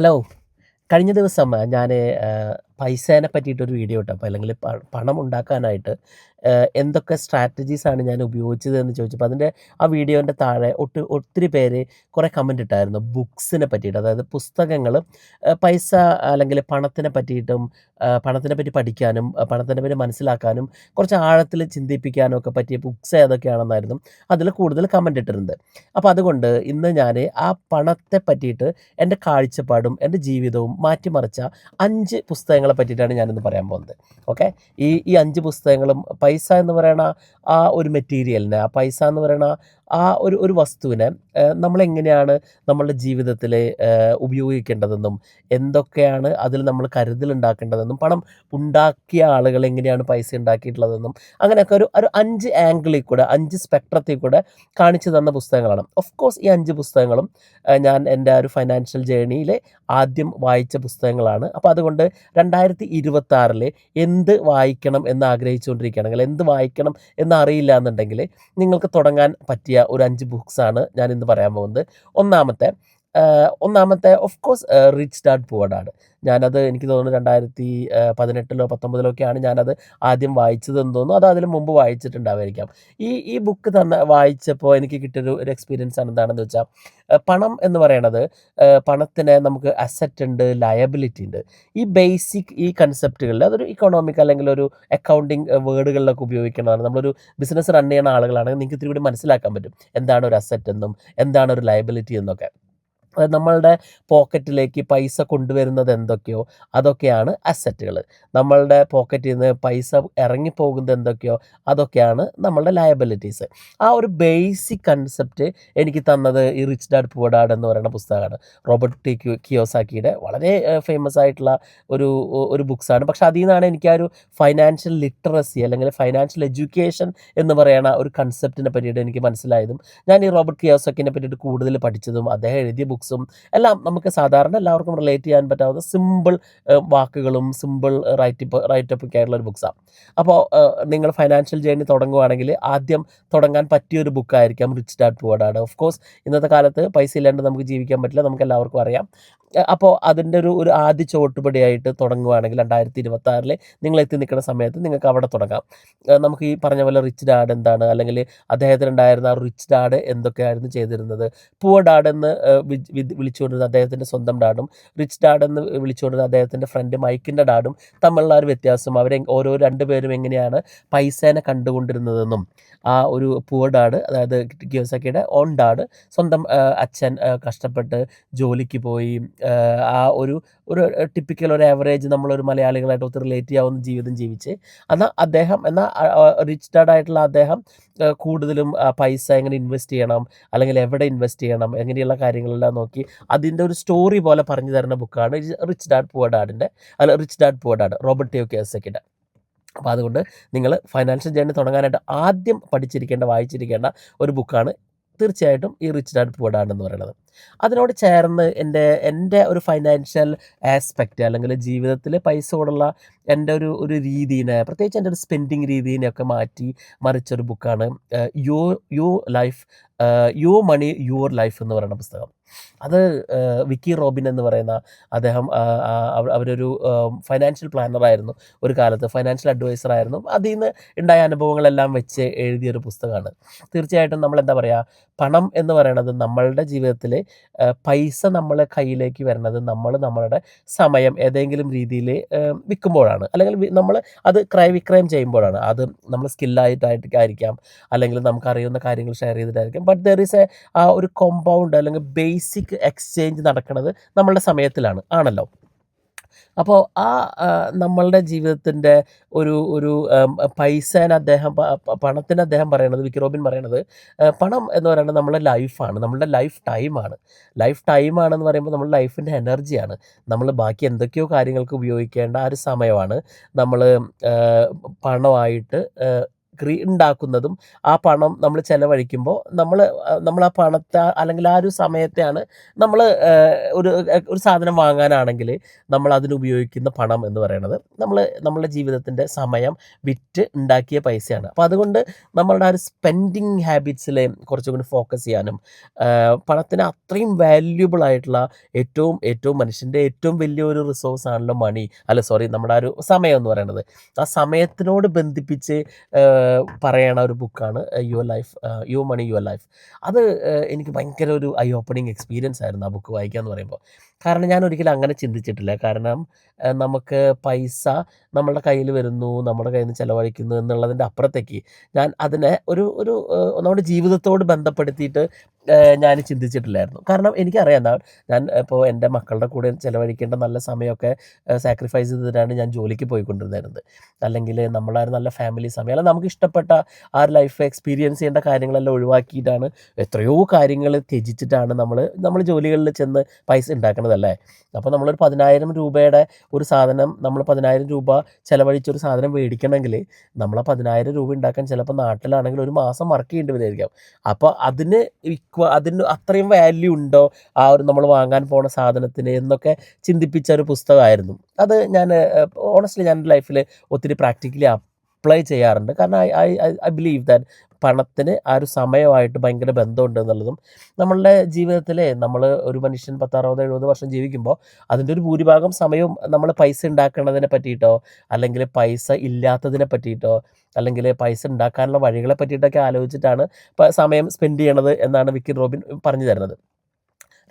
Hello കഴിഞ്ഞ ദിവസം ഞാൻ പൈസേനെ പറ്റിയിട്ടൊരു വീഡിയോ ഇട്ടു? അപ്പോൾ അല്ലെങ്കിൽ പണം ഉണ്ടാക്കാനായിട്ട് എന്തൊക്കെ സ്ട്രാറ്റജീസാണ് ഞാൻ ഉപയോഗിച്ചത് എന്ന് ചോദിച്ചപ്പോൾ അതിന്റെ ആ വീഡിയോന്റെ താഴെ ഒട്ട് ഒത്തിരി പേര് കുറേ കമന്റ് ഇട്ടായിരുന്നു. ബുക്സിനെ പറ്റിയിട്ട് അതായത് പുസ്തകങ്ങൾ പൈസ അല്ലെങ്കിൽ പണത്തിനെ പറ്റിയിട്ടും പണത്തിനെ പറ്റി പഠിക്കാനും പണത്തിനെ പറ്റി മനസ്സിലാക്കാനും കുറച്ച് ആഴത്തിൽ ചിന്തിപ്പിക്കാനും ഒക്കെ പറ്റിയ ബുക്സ് ഏതൊക്കെയാണെന്നായിരുന്നു അതിൽ കൂടുതൽ കമന്റ് ഇട്ടിരുന്നത് അപ്പോൾ അതുകൊണ്ട് ഇന്ന് ഞാൻ ആ പണത്തെ പറ്റിയിട്ട് എന്റെ കാഴ്ചപ്പാടും എന്റെ ജീവിതവും മാറ്റിമറിച്ച അഞ്ച് പുസ്തകങ്ങളെ പറ്റിയിട്ടാണ് ഞാനിന്ന് പറയാൻ പോകുന്നത്. ഓക്കെ ഈ ഈ അഞ്ച് പുസ്തകങ്ങളും പൈസ എന്ന് പറയുന്ന ആ ഒരു മെറ്റീരിയലിനെ ആ പൈസ എന്ന് പറയുന്ന ആ ഒരു ഒരു വസ്തുവിനെ നമ്മളെങ്ങനെയാണ് നമ്മളുടെ ജീവിതത്തിൽ ഉപയോഗിക്കേണ്ടതെന്നും എന്തൊക്കെയാണ് അതിൽ നമ്മൾ കരുതലുണ്ടാക്കേണ്ടതെന്നും പണം ഉണ്ടാക്കിയ ആളുകൾ എങ്ങനെയാണ് പൈസ ഉണ്ടാക്കിയിട്ടുള്ളതെന്നും അങ്ങനെയൊക്കെ ഒരു ഒരു അഞ്ച് ആംഗിളിൽ കൂടെ അഞ്ച് സ്പെക്ട്രത്തിൽ കൂടെ കാണിച്ചു തന്ന പുസ്തകങ്ങളാണ്. ഓഫ് കോഴ്സ് ഈ അഞ്ച് പുസ്തകങ്ങളും ഞാൻ എന്റെ ഒരു ഫൈനാൻഷ്യൽ ജേണിയിൽ ആദ്യം വായിച്ച പുസ്തകങ്ങളാണ്. അപ്പോൾ അതുകൊണ്ട് രണ്ടായിരത്തി ഇരുപത്തി ആറിൽ എന്ത് വായിക്കണം എന്ന് ആഗ്രഹിച്ചുകൊണ്ടിരിക്കുകയാണെങ്കിൽ എന്ത് വായിക്കണം എന്നറിയില്ല എന്നുണ്ടെങ്കിൽ നിങ്ങൾക്ക് തുടങ്ങാൻ പറ്റിയ ഒരു അഞ്ച് ബുക്സാണ് ഞാൻ ഇന്ന് പറയാൻ പോകുന്നത്. ഒന്നാമത്തെ ഒന്നാമത്തെ of course rich dad poor dad ഞാനത് എനിക്ക് തോന്നുന്നു രണ്ടായിരത്തി പതിനെട്ടിലോ പത്തൊമ്പതിലോ ഒക്കെയാണ് ഞാനത് ആദ്യം വായിച്ചതെന്ന് തോന്നുന്നു അത് അതിന് മുമ്പ് വായിച്ചിട്ടുണ്ടാവായിരിക്കാം. ഈ ഈ ബുക്ക് തന്നെ വായിച്ചപ്പോൾ എനിക്ക് കിട്ടിയൊരു ഒരു എക്സ്പീരിയൻസ് ആണ് എന്താണെന്ന് വെച്ചാൽ പണം എന്ന് പറയണത് പണത്തിന് നമുക്ക് അസറ്റ് ഉണ്ട് ലയബിലിറ്റി ഉണ്ട്. ഈ ബേസിക് ഈ കൺസെപ്റ്റുകളിൽ അതൊരു ഇക്കോണോമിക് അല്ലെങ്കിൽ ഒരു അക്കൗണ്ടിങ് വേർഡുകളിലൊക്കെ ഉപയോഗിക്കുന്നതാണ് നമ്മളൊരു ബിസിനസ് റൺ ചെയ്യുന്ന ആളുകളാണെങ്കിൽ നിങ്ങൾക്ക് ഇത്തിരി കൂടി മനസ്സിലാക്കാൻ പറ്റും. എന്താണ് ഒരു അസറ്റ് എന്നും എന്താണ് ഒരു ലയബിലിറ്റി എന്നൊക്കെ. നമ്മളുടെ പോക്കറ്റിലേക്ക് പൈസ കൊണ്ടുവരുന്നത് എന്തൊക്കെയോ അതൊക്കെയാണ് അസറ്റുകൾ നമ്മളുടെ പോക്കറ്റിൽ നിന്ന് പൈസ ഇറങ്ങിപ്പോകുന്നത് എന്തൊക്കെയോ അതൊക്കെയാണ് നമ്മളുടെ ലയബിലിറ്റീസ് ആ ഒരു ബേസിക് കൺസെപ്റ്റ് എനിക്ക് തന്നത് ഈ റിച്ച് ഡാഡ് പുവർ ഡാഡ് എന്ന് പറയുന്ന പുസ്തകമാണ്. റോബർട്ട് ടി കിയോസാക്കിയുടെ വളരെ ഫേമസ് ആയിട്ടുള്ള ഒരു ഒരു ബുക്സാണ്. പക്ഷെ അതിൽ നിന്നാണ് എനിക്ക് ആ ഒരു ഫൈനാൻഷ്യൽ ലിറ്ററസി അല്ലെങ്കിൽ ഫൈനാൻഷ്യൽ എഡ്യൂക്കേഷൻ എന്ന് പറയുന്ന ഒരു കൺസെപ്റ്റിനെ പറ്റിയിട്ട് എനിക്ക് മനസ്സിലായതും. ഞാൻ ഈ റോബർട്ട് കിയോസാക്കിനെ പറ്റിയിട്ട് കൂടുതൽ പഠിച്ചതും അദ്ദേഹം എഴുതിയ ബുക്സും എല്ലാം നമുക്ക് സാധാരണ എല്ലാവർക്കും റിലേറ്റ് ചെയ്യാൻ പറ്റാവുന്ന സിമ്പിൾ വാക്കുകളും സിമ്പിൾ റൈറ്റ് റൈറ്റപ്പ് ഒക്കെ ആയിട്ടുള്ള ഒരു ബുക്സാണ് അപ്പോൾ നിങ്ങൾ ഫൈനാൻഷ്യൽ ജേണി തുടങ്ങുവാണെങ്കിൽ ആദ്യം തുടങ്ങാൻ പറ്റിയ പറ്റിയൊരു ബുക്കായിരിക്കാം rich dad poor of course ഇന്നത്തെ കാലത്ത് പൈസ ഇല്ലാണ്ട് നമുക്ക് ജീവിക്കാൻ പറ്റില്ല നമുക്ക് എല്ലാവർക്കും അറിയാം. അപ്പോൾ അതിന്റെ ഒരു ഒരു ആദ്യ ചുവട്ടുപടിയായിട്ട് തുടങ്ങുവാണെങ്കിൽ രണ്ടായിരത്തി ഇരുപത്തി ആറിൽ നിങ്ങൾ എത്തി നിൽക്കുന്ന സമയത്ത് നിങ്ങൾക്ക് അവിടെ തുടങ്ങാം. നമുക്ക് ഈ പറഞ്ഞ പോലെ റിച്ച് ഡാഡ് എന്താണ്? അല്ലെങ്കിൽ അദ്ദേഹത്തിന് ഉണ്ടായിരുന്ന ആ റിച്ച് ഡാഡ് എന്തൊക്കെയായിരുന്നു ചെയ്തിരുന്നത്? പുവർ ഡാഡ് എന്ന് വിളിച്ചുകൊണ്ടിരുന്ന അദ്ദേഹത്തിന്റെ സ്വന്തം ഡാഡും റിച്ച് ഡാഡ് എന്ന് വിളിച്ചുകൊണ്ടിരുന്ന അദ്ദേഹത്തിന്റെ ഫ്രണ്ട് മൈക്കിന്റെ ഡാഡും തമ്മിലുള്ള ഒരു വ്യത്യാസം. അവരെ ഓരോ രണ്ടുപേരും എങ്ങനെയാണ് പൈസേനെ കണ്ടുകൊണ്ടിരുന്നതെന്നും ആ ഒരു പുവർ ഡാഡ് അതായത് കിയോസക്കിയുടെ ഓൺ ഡാഡ് സ്വന്തം അച്ഛൻ കഷ്ടപ്പെട്ട് ജോലിക്ക് പോയി ആ ഒരു ഒരു ടിപ്പിക്കൽ ഒരു ആവറേജ് നമ്മളൊരു മലയാളികളായിട്ട് ഒത്തിരി റിലേറ്റ് ചെയ്യാവുന്ന ജീവിതം ജീവിച്ച്. എന്നാൽ അദ്ദേഹം എന്നാൽ റിച്ച് ഡാഡായിട്ടുള്ള അദ്ദേഹം കൂടുതലും പൈസ എങ്ങനെ ഇൻവെസ്റ്റ് ചെയ്യണം അല്ലെങ്കിൽ എവിടെ ഇൻവെസ്റ്റ് ചെയ്യണം എങ്ങനെയുള്ള കാര്യങ്ങളെല്ലാം നോക്കി. അതിന്റെ ഒരു സ്റ്റോറി പോലെ പറഞ്ഞു തരുന്ന ബുക്കാണ് റിച്ച് ഡാഡ് പുവർ ഡാഡിന്റെ അല്ല rich dad poor dad Robert ടിയോ കേസക്കിന്റെ അപ്പോൾ അതുകൊണ്ട് നിങ്ങൾ ഫൈനാൻഷ്യൽ ജേണി തുടങ്ങാനായിട്ട് ആദ്യം പഠിച്ചിരിക്കേണ്ട വായിച്ചിരിക്കേണ്ട ഒരു ബുക്കാണ് തീർച്ചയായിട്ടും ഈ റിച്ച് ഡാഡ് പുവർ ഡാഡ് എന്ന് പറയുന്നത്. അതിനോട് ചേർന്ന് എന്റെ എന്റെ ഒരു ഫൈനാൻഷ്യൽ ആസ്പെക്റ്റ് അല്ലെങ്കിൽ ജീവിതത്തിൽ പൈസ കൊണ്ടുള്ള എന്റെ ഒരു ഒരു രീതിനെ പ്രത്യേകിച്ച് എന്റെ ഒരു സ്പെൻഡിങ് രീതിനെയൊക്കെ മാറ്റി മറിച്ചൊരു ബുക്കാണ് you you life you money your life എന്ന് പറയുന്ന പുസ്തകം. അത് വിക്കി റോബിൻ എന്ന് പറയുന്ന അദ്ദേഹം അവരൊരു ഫൈനാൻഷ്യൽ പ്ലാനറായിരുന്നു ഒരു കാലത്ത്. ഫൈനാൻഷ്യൽ അഡ്വൈസർ ആയിരുന്നു. അതിൽ നിന്ന് ഉണ്ടായ അനുഭവങ്ങളെല്ലാം വെച്ച് എഴുതിയൊരു പുസ്തകമാണ്. തീർച്ചയായിട്ടും നമ്മൾ എന്താ പറയുക പണം എന്ന് പറയുന്നത് നമ്മളുടെ ജീവിതത്തിൽ പൈസ നമ്മളെ കയ്യിലേക്ക് വരുന്നത് നമ്മൾ നമ്മളുടെ സമയം ഏതെങ്കിലും രീതിയിൽ വിൽക്കുമ്പോഴാണ്. അല്ലെങ്കിൽ നമ്മൾ അത് ക്രയവിക്രയം ചെയ്യുമ്പോഴാണ്. അത് നമ്മൾ സ്കില്ലായിട്ടായിട്ട് ആയിരിക്കാം അല്ലെങ്കിൽ നമുക്കറിയുന്ന കാര്യങ്ങൾ ഷെയർ ചെയ്തിട്ടായിരിക്കാം. ബട്ട് ദർ ഈസ് എ ഒരു കോമ്പൗണ്ട് അല്ലെങ്കിൽ ബേസിക് എക്സ്ചേഞ്ച് നടക്കുന്നത് നമ്മളുടെ സമയത്തിലാണ്. ആണല്ലോ? അപ്പോൾ ആ നമ്മളുടെ ജീവിതത്തിന്റെ ഒരു ഒരു പൈസേനെ അദ്ദേഹം പണത്തിന് അദ്ദേഹം പറയണത് വിക്രോബിൻ പറയണത് പണം എന്ന് പറയുന്നത് നമ്മുടെ ലൈഫാണ്. നമ്മളുടെ ലൈഫ് ടൈമാണ്. ലൈഫ് ടൈമാണെന്ന് പറയുമ്പോൾ നമ്മുടെ ലൈഫിന്റെ എനർജിയാണ്. നമ്മൾ ബാക്കി എന്തൊക്കെയോ കാര്യങ്ങൾക്ക് ഉപയോഗിക്കേണ്ട ആ ഒരു സമയമാണ്. നമ്മൾ പണമായിട്ട് ക്രീ ഉണ്ടാക്കുന്നതും ആ പണം നമ്മൾ ചെലവഴിക്കുമ്പോൾ നമ്മൾ നമ്മൾ ആ പണത്തെ അല്ലെങ്കിൽ ആ ഒരു സമയത്തെയാണ് നമ്മൾ ഒരു ഒരു സാധനം വാങ്ങാനാണെങ്കിൽ നമ്മൾ അതിനുപയോഗിക്കുന്ന പണം എന്ന് പറയുന്നത് നമ്മൾ നമ്മളുടെ ജീവിതത്തിന്റെ സമയം വിറ്റ് ഉണ്ടാക്കിയ പൈസയാണ്. അപ്പോൾ അതുകൊണ്ട് നമ്മളുടെ ആ ഒരു സ്പെൻഡിങ് ഹാബിറ്റ്സിൽ കുറച്ചും കൂടി ഫോക്കസ് ചെയ്യാനും പണത്തിന് അത്രയും വാല്യുബിൾ ആയിട്ടുള്ള ഏറ്റവും ഏറ്റവും മനുഷ്യന്റെ ഏറ്റവും വലിയൊരു റിസോഴ്സ് ആണല്ലോ മണി അല്ല സോറി നമ്മുടെ ആ ഒരു സമയം എന്ന് പറയുന്നത് ആ സമയത്തിനോട് ബന്ധിപ്പിച്ച് പറയണ ഒരു ബുക്കാണ് your life you money your life. അത് എനിക്ക് ഭയങ്കര ഒരു ഐ ഓപ്പണിങ് എക്സ്പീരിയൻസ് ആയിരുന്നു ആ ബുക്ക് വായിക്കുക എന്ന് പറയുമ്പോൾ കാരണം ഞാൻ ഒരിക്കലും അങ്ങനെ ചിന്തിച്ചിട്ടില്ല. കാരണം നമുക്ക് പൈസ നമ്മളുടെ കയ്യിൽ വരുന്നു നമ്മുടെ കയ്യിൽ നിന്ന് ചിലവഴിക്കുന്നു എന്നുള്ളതിന്റെ അപ്പുറത്തേക്ക് ഞാൻ അതിനെ ഒരു ഒരു നമ്മുടെ ജീവിതത്തോട് ബന്ധപ്പെടുത്തിയിട്ട് ഞാൻ ചിന്തിച്ചിട്ടില്ലായിരുന്നു. കാരണം എനിക്കറിയാം ഞാൻ ഇപ്പോൾ എന്റെ മക്കളുടെ കൂടെ ചിലവഴിക്കേണ്ട നല്ല സമയമൊക്കെ സാക്രിഫൈസ് ചെയ്തിട്ടാണ് ഞാൻ ജോലിക്ക് പോയിക്കൊണ്ടിരുന്നത്. അല്ലെങ്കിൽ നമ്മളാർ നല്ല ഫാമിലി സമയം അല്ല നമുക്ക് ഇഷ്ടപ്പെട്ട ആ ഒരു ലൈഫ് എക്സ്പീരിയൻസ് ചെയ്യേണ്ട കാര്യങ്ങളെല്ലാം ഒഴിവാക്കിയിട്ടാണ് എത്രയോ കാര്യങ്ങൾ ത്യജിച്ചിട്ടാണ് നമ്മൾ നമ്മൾ ജോലികളിൽ ചെന്ന് പൈസ ഉണ്ടാക്കണതല്ലേ അപ്പോൾ നമ്മളൊരു പതിനായിരം രൂപയുടെ ഒരു സാധനം നമ്മൾ പതിനായിരം രൂപ ചിലവഴിച്ചൊരു സാധനം മേടിക്കണമെങ്കിൽ നമ്മൾ പതിനായിരം രൂപ ഉണ്ടാക്കാൻ ചിലപ്പോൾ നാട്ടിലാണെങ്കിൽ ഒരു മാസം വർക്ക് ചെയ്യേണ്ടി വരുമായിരിക്കാം അപ്പോൾ അതിന് ഇക്വ അതിന് അത്രയും വാല്യൂ ഉണ്ടോ? ആ ഒരു നമ്മൾ വാങ്ങാൻ പോണ സാധനത്തിന് എന്നൊക്കെ ചിന്തിപ്പിച്ച ഒരു പുസ്തകമായിരുന്നു. അത് ഞാൻ ഓണസ്റ്റ്ലി ഞാൻ ലൈഫിൽ ഒത്തിരി പ്രാക്ടിക്കലി അപ്ലൈ ചെയ്യാറുണ്ട്. കാരണം I I I believe that പണത്തിന് ആ ഒരു സമയമായിട്ട് ഭയങ്കര ബന്ധമുണ്ട് എന്നുള്ളതും നമ്മളുടെ ജീവിതത്തിൽ നമ്മൾ ഒരു മനുഷ്യൻ പത്തറുപത് എഴുപത് വർഷം ജീവിക്കുമ്പോൾ അതിന്റെ ഒരു ഭൂരിഭാഗം സമയവും നമ്മൾ പൈസ ഉണ്ടാക്കുന്നതിനെ പറ്റിയിട്ടോ അല്ലെങ്കിൽ പൈസ ഇല്ലാത്തതിനെ പറ്റിയിട്ടോ അല്ലെങ്കിൽ പൈസ ഉണ്ടാക്കാനുള്ള വഴികളെ പറ്റിയിട്ടൊക്കെ ആലോചിച്ചിട്ടാണ് സമയം സ്പെൻഡ് ചെയ്യണത് എന്നാണ് വിക്കി റോബിൻ പറഞ്ഞു തരുന്നത്.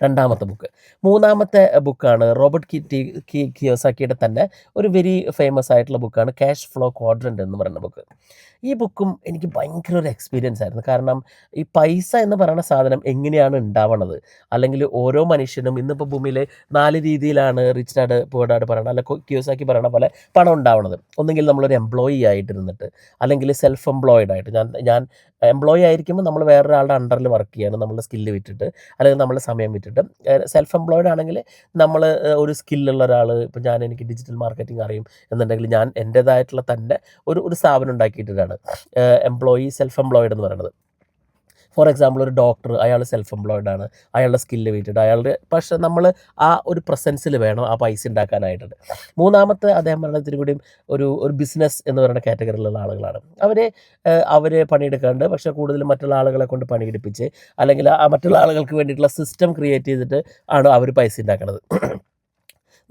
രണ്ടാമത്തെ ബുക്ക് മൂന്നാമത്തെ ബുക്കാണ് റോബർട്ട് കി ടി കി കിയോസാക്കിയുടെ തന്നെ ഒരു വെരി ഫേമസ് ആയിട്ടുള്ള ബുക്കാണ് ക്യാഷ് ഫ്ലോ ക്വാഡ്രന്റ് എന്ന് പറയുന്ന ബുക്ക് ഈ ബുക്കും എനിക്ക് ഭയങ്കര ഒരു എക്സ്പീരിയൻസ് ആയിരുന്നു. കാരണം ഈ പൈസ എന്ന് പറയുന്ന സാധനം എങ്ങനെയാണ് ഉണ്ടാവണത്? അല്ലെങ്കിൽ ഓരോ മനുഷ്യനും ഇന്നിപ്പോൾ ഭൂമിയിൽ നാല് രീതിയിലാണ് റിച്ച് ഡാഡ് പുവർ ഡാഡ് പറയണത്. അല്ല ക്യൂസാക്കി പറയണ പോലെ പണം ഉണ്ടാവണത്. ഒന്നെങ്കിൽ നമ്മളൊരു എംപ്ലോയി ആയിട്ടിരുന്നിട്ട് അല്ലെങ്കിൽ സെൽഫ് എംപ്ലോയിഡ് ആയിട്ട്. ഞാൻ ഞാൻ എംപ്ലോയി ആയിരിക്കുമ്പോൾ നമ്മൾ വേറൊരാളുടെ അണ്ടറിൽ വർക്ക് ചെയ്യാണ്. നമ്മളുടെ സ്കില്ല് വിറ്റിട്ട് അല്ലെങ്കിൽ നമ്മുടെ സമയം വിറ്റിട്ട് സെൽഫ് എംപ്ലോയിഡ് ആണെങ്കിൽ നമ്മൾ ഒരു സ്കില്ലുള്ള ഒരാൾ ഇപ്പം ഞാൻ എനിക്ക് ഡിജിറ്റൽ മാർക്കറ്റിംഗ് അറിയും എന്നുണ്ടെങ്കിൽ ഞാൻ എന്റേതായിട്ടുള്ള തന്നെ ഒരു ഒരു സ്ഥാപനം ഉണ്ടാക്കിയിട്ടാണ് എംപ്ലോയി സെൽഫ് എംപ്ലോയിഡ് എന്ന് പറയുന്നത്. ഫോർ എക്സാമ്പിൾ ഒരു ഡോക്ടർ അയാൾ സെൽഫ് എംപ്ലോയിഡ് ആണ്. അയാളുടെ സ്കില്ല് വെയിറ്റഡ് അയാളുടെ പക്ഷെ നമ്മൾ ആ ഒരു പ്രസൻസിൽ വേണം ആ പൈസ ഉണ്ടാക്കാനായിട്ടുണ്ട് മൂന്നാമത്തെ അദ്ദേഹം പറയുന്നത് കൂടിയും ഒരു ഒരു ബിസിനസ് എന്ന് പറയുന്ന കാറ്റഗറിയിലുള്ള ആളുകളാണ്. അവർ അവർ പണിയെടുക്കാണ്ട് പക്ഷേ കൂടുതലും മറ്റുള്ള ആളുകളെ കൊണ്ട് പണിയെടുപ്പിച്ച് അല്ലെങ്കിൽ ആ മറ്റുള്ള ആളുകൾക്ക് വേണ്ടിയിട്ടുള്ള സിസ്റ്റം ക്രിയേറ്റ് ചെയ്തിട്ട് ആണ് അവർ പൈസ ഉണ്ടാക്കുന്നത്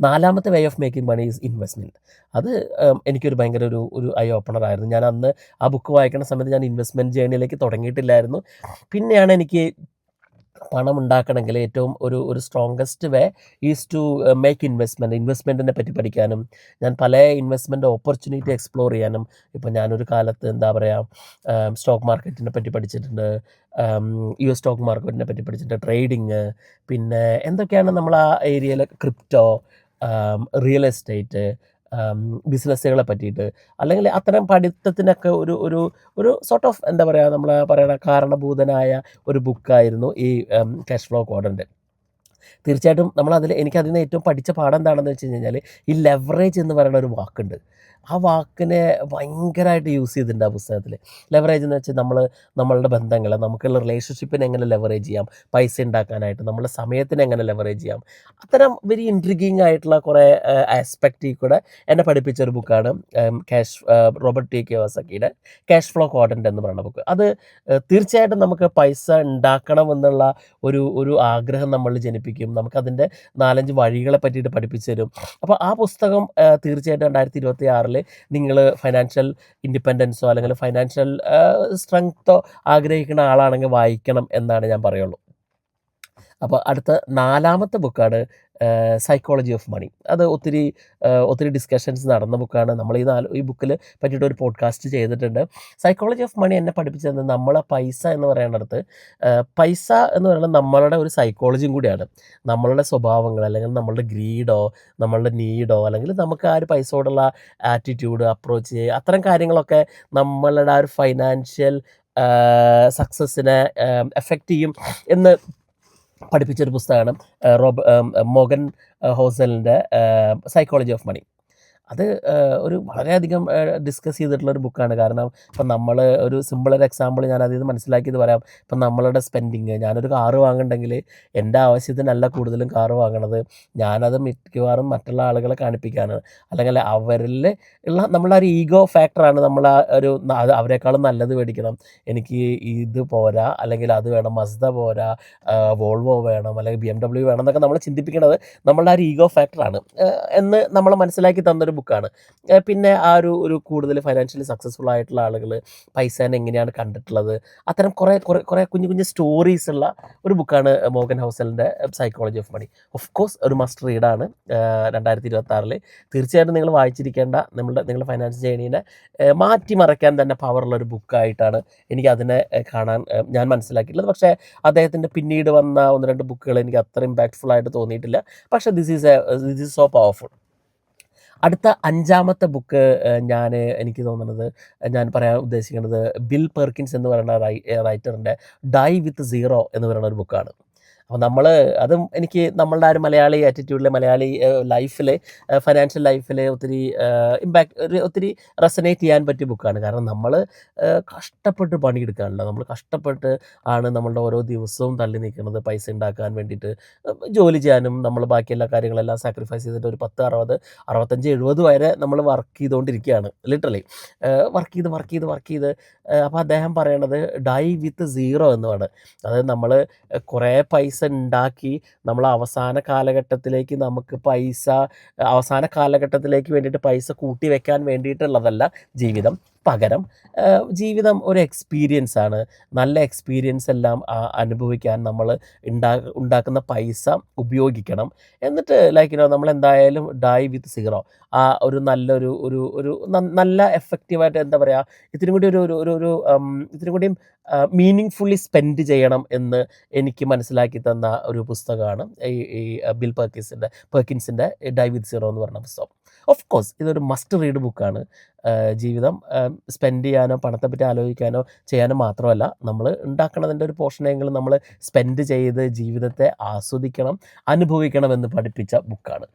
നാലാമത്തെ way of making money is investment അത് എനിക്കൊരു ഭയങ്കര ഒരു ഒരു ഐ ഓപ്പണർ ആയിരുന്നു. ഞാൻ അന്ന് ആ ബുക്ക് വായിക്കുന്ന സമയത്ത് ഞാൻ ഇൻവെസ്റ്റ്മെന്റ് ജേണിയിലേക്ക് തുടങ്ങിയിട്ടില്ലായിരുന്നു. പിന്നെയാണ് എനിക്ക് പണം ഉണ്ടാക്കണമെങ്കിൽ ഏറ്റവും ഒരു ഒരു strongest way is to make investment ഇൻവെസ്റ്റ്മെന്റിനെ പറ്റി പഠിക്കാനും ഞാൻ പല ഇൻവെസ്റ്റ്മെന്റ് ഓപ്പർച്യൂണിറ്റി എക്സ്പ്ലോർ ചെയ്യാനും. ഇപ്പോൾ ഞാനൊരു കാലത്ത് എന്താ പറയുക സ്റ്റോക്ക് മാർക്കറ്റിനെ പറ്റി പഠിച്ചിട്ടുണ്ട്. യു എസ് സ്റ്റോക്ക് മാർക്കറ്റിനെ പറ്റി പഠിച്ചിട്ടുണ്ട്. ട്രേഡിങ് പിന്നെ എന്തൊക്കെയാണ് നമ്മൾ ആ ഏരിയയിൽ ക്രിപ്റ്റോ റിയൽ എസ്റ്റേറ്റ് ബിസിനസ്സുകളെ പറ്റിയിട്ട്. അല്ലെങ്കിൽ അത്തരം പഠിത്തത്തിനൊക്കെ ഒരു ഒരു ഒരു സോർട്ട് ഓഫ് എന്താ പറയുക നമ്മൾ പറയുന്ന കാരണഭൂതനായ ഒരു ബുക്കായിരുന്നു ഈ ക്യാഷ് ഫ്ലോ കോഡന്റെ തീർച്ചയായിട്ടും നമ്മൾ അതിൽ എനിക്ക് നിന്ന് ഏറ്റവും പഠിച്ച പാഠം എന്താണെന്ന് വെച്ച് കഴിഞ്ഞാൽ ഈ ലെവറേജ് എന്ന് പറയുന്ന ഒരു വാക്കുണ്ട്. ആ വാക്കിനെ ഭയങ്കരമായിട്ട് യൂസ് ചെയ്തിട്ടുണ്ട് ആ പുസ്തകത്തിൽ ലെവറേജ് എന്ന് വെച്ചാൽ നമ്മൾ നമ്മളുടെ ബന്ധങ്ങൾ നമുക്കുള്ള റിലേഷൻഷിപ്പിനെ എങ്ങനെ ലെവറേജ് ചെയ്യാം പൈസ ഉണ്ടാക്കാനായിട്ട് നമ്മുടെ സമയത്തിനെ എങ്ങനെ ലെവറേജ് ചെയ്യാം. അത്തരം വെരി ഇൻട്രിഗിങ് ആയിട്ടുള്ള കുറേ ആസ്പെക്റ്റിൽ കൂടെ എന്നെ പഠിപ്പിച്ച ഒരു ബുക്കാണ് ക്യാഷ് റോബർട്ട് ടി കെവാസക്കിയുടെ ക്യാഷ് ഫ്ലോ കോഡന്റ് എന്ന് പറയുന്ന ബുക്ക് അത് തീർച്ചയായിട്ടും നമുക്ക് പൈസ ഉണ്ടാക്കണം എന്നുള്ള ഒരു ഒരു ആഗ്രഹം നമ്മൾ ജനിപ്പിക്കും. നമുക്കതിന്റെ നാലഞ്ച് വഴികളെ പറ്റിയിട്ട് പഠിപ്പിച്ചു തരും. അപ്പോൾ ആ പുസ്തകം തീർച്ചയായിട്ടും രണ്ടായിരത്തി ഇരുപത്തി ആറിൽ നിങ്ങൾ ഫൈനാൻഷ്യൽ ഇൻഡിപെൻഡൻസോ അല്ലെങ്കിൽ ഫൈനാൻഷ്യൽ സ്ട്രെങ്തോ ആഗ്രഹിക്കുന്ന ആളാണെങ്കിൽ വായിക്കണം എന്നാണ് ഞാൻ പറയുള്ളൂ. അപ്പോൾ അടുത്ത നാലാമത്തെ ബുക്കാണ് സൈക്കോളജി ഓഫ് മണി അത് ഒത്തിരി ഒത്തിരി ഡിസ്കഷൻസ് നടന്ന ബുക്കാണ്. നമ്മൾ ഈ നാല് ഈ ബുക്കിൽ പറ്റിയിട്ട് ഒരു പോഡ്കാസ്റ്റ് ചെയ്തിട്ടുണ്ട്. സൈക്കോളജി ഓഫ് മണി എന്നെ പഠിപ്പിച്ചത് നമ്മളെ പൈസ എന്ന് പറയുന്നിടത്ത് പൈസ എന്ന് പറയുന്നത് നമ്മളുടെ ഒരു സൈക്കോളജിയും കൂടിയാണ്. നമ്മളുടെ സ്വഭാവങ്ങൾ അല്ലെങ്കിൽ നമ്മളുടെ ഗ്രീഡോ നമ്മളുടെ നീഡോ അല്ലെങ്കിൽ നമുക്ക് ആ ഒരു പൈസയോടുള്ള ആറ്റിറ്റ്യൂഡ് അപ്രോച്ച് അത്തരം കാര്യങ്ങളൊക്കെ നമ്മളുടെ ആ ഒരു ഫൈനാൻഷ്യൽ സക്സസ്സിനെ എഫക്റ്റ് ചെയ്യും എന്ന് പഠിപ്പിച്ചൊരു പുസ്തകമാണ് റോബ മോഗൻ ഹോസലിന്റെ സൈക്കോളജി ഓഫ് മണി അത് ഒരു വളരെയധികം ഡിസ്കസ് ചെയ്തിട്ടുള്ള ഒരു ബുക്കാണ് കാരണം ഇപ്പം നമ്മൾ ഒരു സിമ്പിൾ ഒരു എക്സാമ്പിൾ ഞാൻ അതിൽ നിന്ന് മനസ്സിലാക്കിയത് പറയാം. ഇപ്പം നമ്മളുടെ സ്പെൻഡിങ് ഞാനൊരു കാറ് വാങ്ങുന്നുണ്ടെങ്കിൽ എന്റെ ആവശ്യത്തിനല്ല കൂടുതലും കാറ് വാങ്ങണത്. ഞാനത് മിക്കവാറും മറ്റുള്ള ആളുകളെ കാണിപ്പിക്കാനാണ്. അല്ലെങ്കിൽ അവരിൽ ഉള്ള ഒരു ഈഗോ ഫാക്ടറാണ് നമ്മൾ ആ ഒരു അവരെക്കാളും നല്ലത് മേടിക്കണം. എനിക്ക് ഇത് പോരാ അല്ലെങ്കിൽ അത് വേണം മസ്ത പോരാ വോൾവോ വേണം അല്ലെങ്കിൽ ബി എം ഡബ്ല്യു വേണം എന്നൊക്കെ നമ്മൾ ചിന്തിപ്പിക്കുന്നത് നമ്മളുടെ ആ ഒരു ഈഗോ ഫാക്ടറാണ് എന്ന് നമ്മൾ മനസ്സിലാക്കി തന്നൊരു ബുക്കാണ് പിന്നെ ആ ഒരു ഒരു കൂടുതൽ ഫൈനാൻഷ്യലി സക്സസ്ഫുൾ ആയിട്ടുള്ള ആളുകൾ പൈസനെ എങ്ങനെയാണ് കണ്ടിട്ടുള്ളത്? അത്തരം കുറേ കുറേ കുറേ കുഞ്ഞു കുഞ്ഞു സ്റ്റോറീസ് ഉള്ള ഒരു ബുക്കാണ് Morgan ഹൗസലിന്റെ psychology of money of course ഒരു മസ്റ്റ് റീഡാണ് രണ്ടായിരത്തി ഇരുപത്തി ആറിൽ തീർച്ചയായിട്ടും നിങ്ങൾ വായിച്ചിരിക്കേണ്ട നമ്മളുടെ നിങ്ങളുടെ ഫൈനാൻസ് ജേണീനെ മാറ്റിമറിക്കാൻ തന്നെ പവറുള്ള ഒരു ബുക്കായിട്ടാണ് എനിക്ക് അതിനെ കാണാൻ ഞാൻ മനസ്സിലാക്കിയിട്ടുള്ളത്. പക്ഷേ അദ്ദേഹത്തിന്റെ പിന്നീട് വന്ന ഒന്ന് രണ്ട് ബുക്കുകൾ എനിക്ക് അത്ര ഇമ്പാക്ട്ഫുൾ ആയിട്ട് തോന്നിയിട്ടില്ല. പക്ഷേ this is a this is so powerful അടുത്ത അഞ്ചാമത്തെ ബുക്ക് ഞാൻ എനിക്ക് തോന്നുന്നത് ഞാൻ പറയാൻ ഉദ്ദേശിക്കുന്നത് ബിൽ പെർക്കിൻസ് എന്ന് പറയുന്ന റൈറ്ററിന്റെ ഡൈ വിത്ത് സീറോ എന്ന് പറയുന്ന ഒരു ബുക്കാണ് അപ്പോൾ നമ്മൾ അതും എനിക്ക് നമ്മളുടെ ആ ഒരു മലയാളി ആറ്റിറ്റ്യൂഡിൽ മലയാളി ലൈഫിൽ ഫൈനാൻഷ്യൽ ലൈഫിൽ ഒത്തിരി ഇമ്പാക്ട് ഒത്തിരി റെസനേറ്റ് ചെയ്യാൻ പറ്റിയ ബുക്കാണ് കാരണം നമ്മൾ കഷ്ടപ്പെട്ട് പണിയെടുക്കാനുള്ള നമ്മൾ കഷ്ടപ്പെട്ട് ആണ് നമ്മളുടെ ഓരോ ദിവസവും തള്ളി നിൽക്കുന്നത്. പൈസ ഉണ്ടാക്കാൻ വേണ്ടിയിട്ട് ജോലി ചെയ്യാനും നമ്മൾ ബാക്കി എല്ലാ കാര്യങ്ങളെല്ലാം സാക്രിഫൈസ് ചെയ്തിട്ട് ഒരു പത്ത് അറുപത് അറുപത്തഞ്ച് എഴുപത് വരെ നമ്മൾ വർക്ക് ചെയ്തുകൊണ്ടിരിക്കുകയാണ് ലിറ്ററലി വർക്ക് ചെയ്ത് വർക്ക് ചെയ്ത് വർക്ക് ചെയ്ത് അപ്പോൾ അദ്ദേഹം പറയണത് ഡൈ വിത്ത് സീറോ എന്നുമാണ് അതായത് നമ്മൾ കുറേ പൈസ ഉണ്ടാക്കി നമ്മൾ അവസാന കാലഘട്ടത്തിലേക്ക് നമുക്ക് പൈസ അവസാന കാലഘട്ടത്തിലേക്ക് വേണ്ടിയിട്ട് പൈസ കൂട്ടി വെക്കാൻ വേണ്ടിയിട്ടുള്ളതല്ല ജീവിതം. പകരം ജീവിതം ഒരു എക്സ്പീരിയൻസ് ആണ്. നല്ല എക്സ്പീരിയൻസ് എല്ലാം അനുഭവിക്കാൻ നമ്മൾ ഉണ്ടാ ഉണ്ടാക്കുന്ന പൈസ ഉപയോഗിക്കണം. എന്നിട്ട് ലൈക്ക് നമ്മൾ എന്തായാലും ഡൈ വിത്ത് സീറോ ആ ഒരു നല്ലൊരു ഒരു ഒരു നല്ല എഫക്റ്റീവായിട്ട് എന്താ പറയുക ഇത്തിരി കൂടി ഒരു ഒരു ഒരു ഇത്തിരി കൂടിയും മീനിങ് ഫുള്ളി സ്പെൻഡ് ചെയ്യണം എന്ന് എനിക്ക് മനസ്സിലാക്കി തന്ന ഒരു പുസ്തകമാണ് ഈ ഈ ബിൽ പെർക്കിൻസിന്റെ പെർക്കിൻസിന്റെ ഡൈ വിത്ത് സീറോ എന്ന് പറഞ്ഞ പുസ്തകം. ഓഫ് കോഴ്സ് ഇതൊരു മസ്റ്റ് റീഡ് ബുക്കാണ് ജീവിതം സ്പെൻഡ് ചെയ്യാനോ പണത്തെ പറ്റി ആലോചിക്കാനോ ചെയ്യാനോ മാത്രമല്ല നമ്മൾ ഉണ്ടാക്കണതിന്റെ ഒരു പോർഷനെങ്കിലും നമ്മൾ സ്പെൻഡ് ചെയ്ത് ജീവിതത്തെ ആസ്വദിക്കണം അനുഭവിക്കണം എന്ന് പഠിപ്പിച്ച ബുക്കാണ്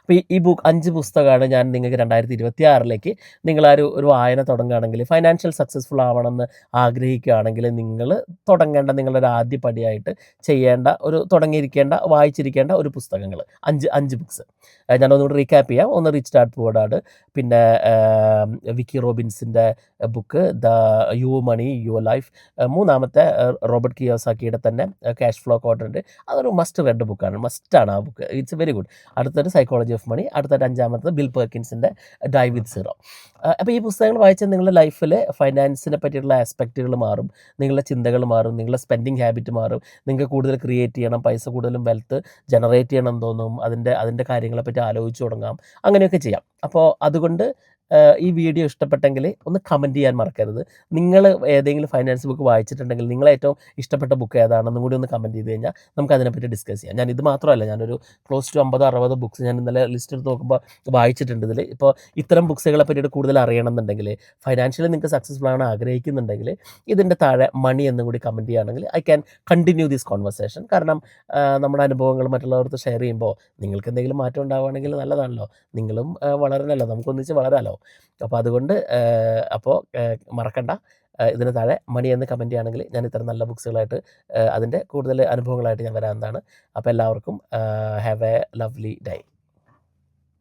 അപ്പോൾ ഈ ബുക്ക് അഞ്ച് പുസ്തകമാണ് ഞാൻ നിങ്ങൾക്ക് രണ്ടായിരത്തി ഇരുപത്തി ആറിലേക്ക് നിങ്ങൾ ആ ഒരു വായന തുടങ്ങുകയാണെങ്കിൽ ഫൈനാൻഷ്യൽ സക്സസ്ഫുൾ ആവണമെന്ന് ആഗ്രഹിക്കുകയാണെങ്കിൽ നിങ്ങൾ തുടങ്ങേണ്ട നിങ്ങളുടെ ആദ്യ പടിയായിട്ട് ചെയ്യേണ്ട ഒരു തുടങ്ങിയിരിക്കേണ്ട വായിച്ചിരിക്കേണ്ട ഒരു പുസ്തകങ്ങൾ. അഞ്ച് അഞ്ച് ബുക്ക്സ് ഞാൻ ഒന്നുകൂടി റീക്യാപ്പ് ചെയ്യാം. ഒന്ന് റിച്ച് ഡാഡ് പുവർ ഡാഡ് പിന്നെ Vicki റോബിൻസിന്റെ book the you money your life മൂന്നാമത്തെ റോബർട്ട് കിയോസാക്കിയുടെ തന്നെ ക്യാഷ് ഫ്ലോ ക്വാഡ്രന്റ് അതൊരു മസ്റ്റ് റെഡ് ബുക്കാണ് മസ്റ്റാണ് ആ ബുക്ക് ഇറ്റ്സ് വെരി ഗുഡ് അടുത്തൊരു സൈക്കോളജി ഓഫ് മണി അടുത്തൊരു അഞ്ചാമത്തത് ബിൽ പെർക്കിൻസിന്റെ ഡൈ വിത്ത് സീറോ അപ്പോൾ ഈ പുസ്തകങ്ങൾ വായിച്ചാൽ നിങ്ങളുടെ ലൈഫിൽ ഫൈനാൻസിനെ പറ്റിയിട്ടുള്ള ആസ്പെക്റ്റുകൾ മാറും നിങ്ങളുടെ ചിന്തകൾ മാറും നിങ്ങളുടെ സ്പെൻഡിങ് ഹാബിറ്റ് മാറും നിങ്ങൾക്ക് കൂടുതൽ ക്രിയേറ്റ് ചെയ്യണം പൈസ കൂടുതലും വെൽത്ത് ജനറേറ്റ് ചെയ്യണം എന്ന് തോന്നും അതിന്റെ അതിന്റെ കാര്യങ്ങളെപ്പറ്റി ആലോചിച്ച് തുടങ്ങാം അങ്ങനെയൊക്കെ ചെയ്യാം. അപ്പോൾ അതുകൊണ്ട് ഈ വീഡിയോ ഇഷ്ടപ്പെട്ടെങ്കിൽ ഒന്ന് കമന്റ് ചെയ്യാൻ മറക്കരുത്. നിങ്ങൾ ഏതെങ്കിലും ഫൈനാൻസ് ബുക്ക് വായിച്ചിട്ടുണ്ടെങ്കിൽ നിങ്ങൾ ഏറ്റവും ഇഷ്ടപ്പെട്ട ബുക്ക് ഏതാണെന്നും കൂടി ഒന്ന് കമന്റ് ചെയ്ത് കഴിഞ്ഞാൽ നമുക്ക് അതിനെപ്പറ്റി ഡിസ്കസ് ചെയ്യാം. ഞാൻ ഇത് മാത്രമല്ല ഞാനൊരു ക്ലോസ് ടു അമ്പത് അറുപത് ബുക്ക്സ് ഞാൻ ഇന്നലെ ലിസ്റ്റ് എടുത്ത് നോക്കുമ്പോൾ വായിച്ചിട്ടുണ്ട് ഇതിൽ ഇപ്പോൾ ഇത്തരം ബുക്സുകളെ പറ്റിയിട്ട് കൂടുതൽ അറിയണമെന്നുണ്ടെങ്കിൽ ഫൈനാൻഷ്യലി നിങ്ങൾക്ക് സക്സസ്ഫുൾ ആണ് ആഗ്രഹിക്കുന്നുണ്ടെങ്കിൽ ഇതിന്റെ താഴെ മണി എന്നും കൂടി കമന്റ് ചെയ്യുകയാണെങ്കിൽ I can continue these conversation കാരണം നമ്മുടെ അനുഭവങ്ങൾ മറ്റുള്ളവർക്ക് ഷെയർ ചെയ്യുമ്പോൾ നിങ്ങൾക്ക് എന്തെങ്കിലും മാറ്റം ഉണ്ടാവുകയാണെങ്കിൽ നല്ലതാണല്ലോ. നിങ്ങളും വളരണമല്ലോ നമുക്കൊന്നിച്ച് വളരാമല്ലോ അപ്പോൾ അതുകൊണ്ട് അപ്പോൾ മറക്കണ്ട. ഇതിന് താഴെ മണി എന്ന് കമന്റ് ചെയ്യുകയാണെങ്കിൽ ഞാൻ ഇത്ര നല്ല ബുക്സുകളായിട്ട് അതിന്റെ കൂടുതൽ അനുഭവങ്ങളായിട്ട് ഞാൻ വരാവുന്നതാണ്. അപ്പോൾ എല്ലാവർക്കും ഹാവ് എ ലവ്ലി ഡേ